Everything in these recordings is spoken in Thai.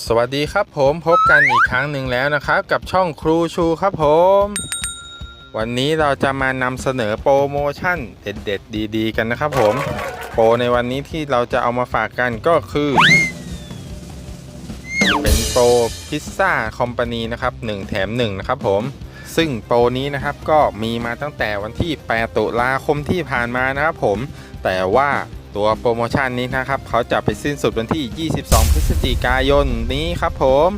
สวัสดีครับผมพบกันอีกครั้งหนึ่งแล้วนะครับ กับช่องครูชูครับผม วันนี้เราจะมานำเสนอโปรโมชั่นเด็ดๆ ดีๆ กันนะครับผม โปรในวันนี้ที่เราจะเอามาฝากกันก็คือ เป็นโปรพิซซ่าคอมพานีนะครับ1แถม1นะครับผมซึ่งโปรนี้นะครับก็มีมาตั้งแต่วันที่ 8 ตุลาคมที่ผ่านมานะครับผม แต่ว่า ตัวโปรโมชั่นนี้นะครับ เขาจะไปสิ้นสุดวันที่ 22 พฤศจิกายนนี้ครับผม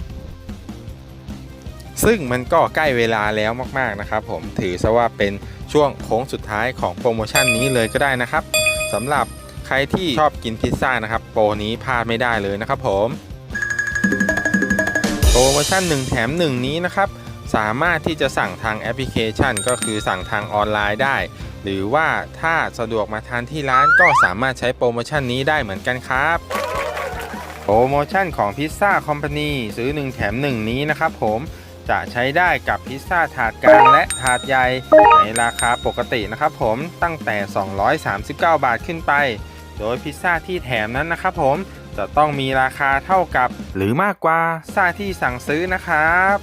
ซึ่งมันก็ใกล้เวลาแล้วมาก ๆ นะครับผมถือซะว่าเป็นช่วงโค้งสุดท้ายของโปรโมชั่นนี้เลยก็ได้นะครับสำหรับใครที่ชอบกินพิซซ่านะครับ โปรนี้พลาดไม่ได้เลยนะครับผม โปรโมชั่น 1 แถม 1 นี้นะครับ สามารถที่จะสั่งทางแอปพลิเคชัน ก็คือสั่งทางออนไลน์ได้ หรือว่าถ้าสะดวกมาทานที่ร้านก็สามารถใช้โปรโมชั่นนี้ได้เหมือนกันครับโปรโมชั่นของพิซซ่าคอมพานีซื้อ 1 แถม 1 นี้นะครับผมจะใช้ได้กับพิซซ่าถาดกลางและถาดใหญ่ ในราคาปกตินะครับผมตั้งแต่ 239 บาทขึ้นไป โดยพิซซ่าที่แถมนั้นนะครับผมจะต้องมีราคาเท่ากับ หรือมากกว่าซ่าที่สั่งซื้อนะครับ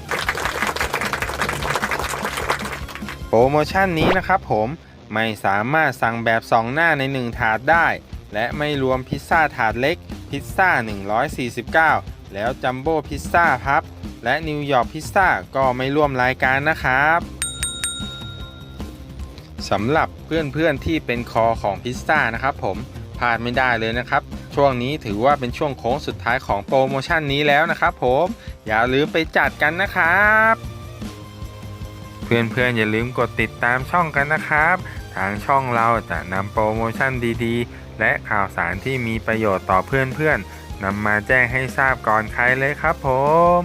โปรโมชั่นนี้นะครับผมไม่สามารถสั่งแบบ 2 หน้าใน 1 ถาดได้ และไม่รวมพิซซ่าถาดเล็ก พิซซ่า 149 แล้วจัมโบ้พิซซ่าพับ และนิวยอร์กพิซซ่าก็ไม่ร่วมรายการนะครับสำหรับเพื่อนๆที่เป็นคอของพิซซ่านะครับผมพลาดไม่ได้เลยนะครับ ช่วงนี้ถือว่าเป็นช่วงโค้งสุดท้ายของโปรโมชั่นนี้แล้วนะครับผมอย่าลืมไปจัดกันนะครับ เพื่อนๆอย่าลืมกดติดตามช่องกันนะครับ ทางช่องเราจะนำโปรโมชั่นดีๆ และข่าวสารที่มีประโยชน์ต่อเพื่อนๆนำมาแจ้งให้ทราบก่อนใครเลยครับผม